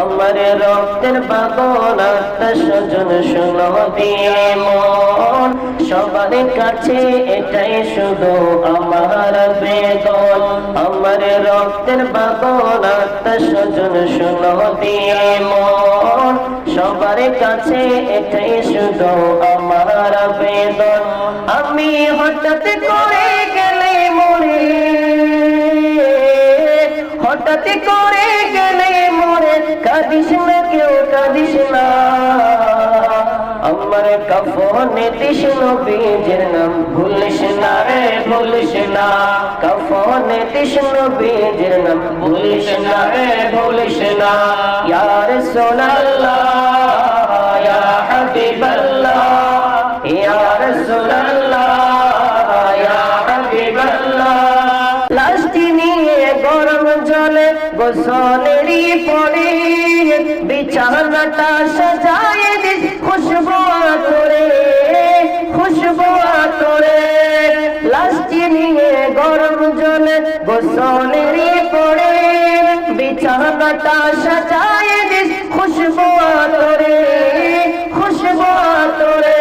আমার রক্তের বাগন আত্মস্বজন শুনো দিয়ে মন। সবার কাছে এটাই শুধু আমার বেদন। আমার রক্তের বাগন আত্মস্বজন শুনো দিয়ে মন। সবার কাছে এটাই শুধু আমার বেদন। আমি হঠাৎ করে গেলে মরে আমার কফনে দিস নবীজের নাম ভুলিস না রে, ভুলিস না। কফনে দিস নবীজের নাম ভুলিস না রে, ভুলিস না। ইয়া রাসূলুল্লাহ ইয়া হাবিবাল্লাহ ইয়া রাসূলুল্লাহ ইয়া হাবিবাল্লাহ। লাশটি নিয়ে গরম জলে বিছানাটা জলে গোসলেরই পরে বিছানাটা সাজায় দিস খুশবু করে খুশবু করে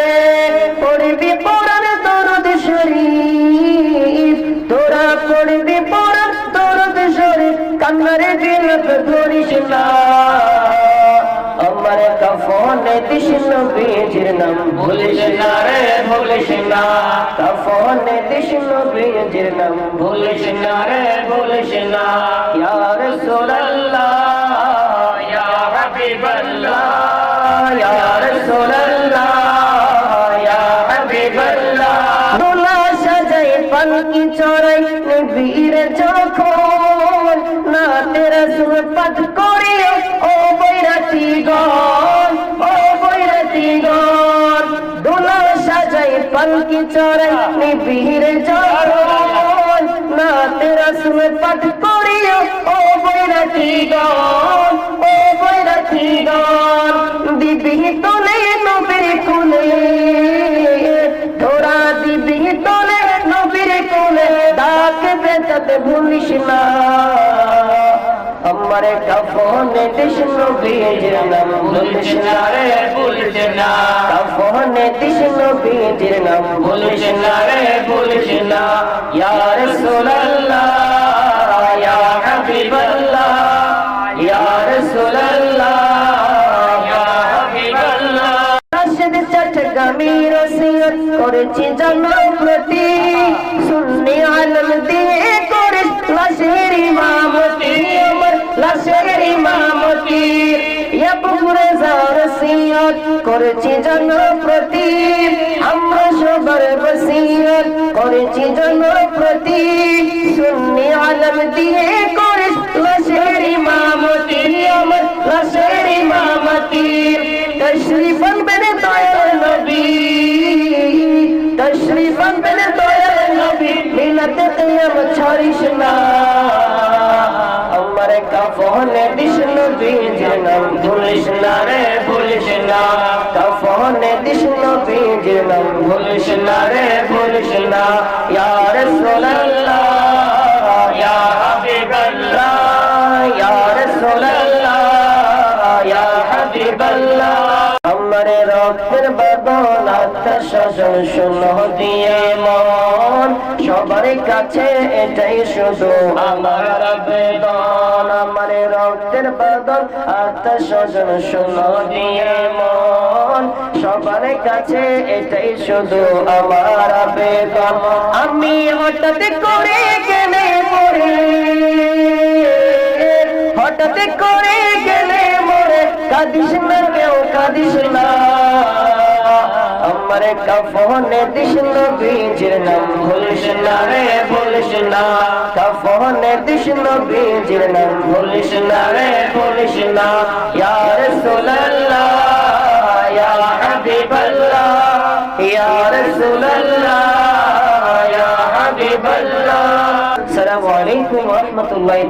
পড়বি পড়ার দরদ শরীফ, তোরা পড়বি পড়ার দরদ শরীফ, কান্নারে বিলত ধরিস না। কফনে দিস নবীজির নাম ভুলিস না রে ভুলিস না। কফনে দিস নবীজির নাম ভুলিস না রে ভুলিস না। ইয়া রাসূলুল্লাহ ইয়া হাবিবাল্লাহ ইয়া রাসূলুল্লাহ ইয়া হাবিবাল্লাহ। দোলা সাজাই পালকি চড়াই নবীর যখন না তেরা সুর পাঠ করিও পালকি চড়াই নবীর যখন না তেরা সুর পাঠ করিও, ও বৈরাতি গন ও বৈরাতি গন দিবি তোলে নবীর কুলে তোরা দিবি তোলে নবীর কোলে, ডাক বেচাতে ভুলিস না। আমার কাফনে দিস নবীর নাম ভুলিস না রে, ভুলিস না। কাফনে দিস নবীর নাম ভুলিস না রে, ভুলিস না। ইয়া রাসূলুল্লাহ, ইয়া হাবিবাল্লাহ, ইয়া রাসূলুল্লাহ, ইয়া হাবিবাল্লাহ। রাশেদ চট্টগ্রামী রসিয়ত করেছি জনপ্রতি। সুন্নি আলম দিয়ে করে লাশের ইমামতি। হাসরের ইমামতি ইয়াবুরে জারসিয়ত করেছি জনপ্রতি আমরা সবার বসিয়ত করেছি জনপ্রতি সুন্নি আলম দিয়ে করিস লাশের ইমামতি। আমার লাশের ইমামতি। তশরিফ আনবেন দয়াল নবী। তশরিফ আনবেন দয়াল নবী। মিলাতে তুই আমার ছড়িস না। দিস নবীজির নাম ভুলিস না রে ভুলিস না। আত্মস্বজন শুনো দিয়ে মন। সবার কাছে এটাই শুধু আমার বেদন আমার রক্তের বাদন আত্মস্বজন শুনো দিয়ে মন। সবার কাছে এটাই শুধু আমার বেদন আমি হঠাৎ করে গেলে মরে। হঠাৎ করে গেলে মরে। কাঁদিস না কেউ, কাঁদিস আমার কাফনে দিস নবীজির নাম ভুলিস না রে, ভুলিস না। কাফনে দিস নবীজির নাম ভুলিস না রে, ভুলিস না। ইয়া রাসূলুল্লাহ, ইয়া হাবিবাল্লাহ, ইয়া রাসূলুল্লাহ, ইয়া হাবিবাল্লাহ। আসসালামু আলাইকুম ওয়া রাহমাতুল্লাহি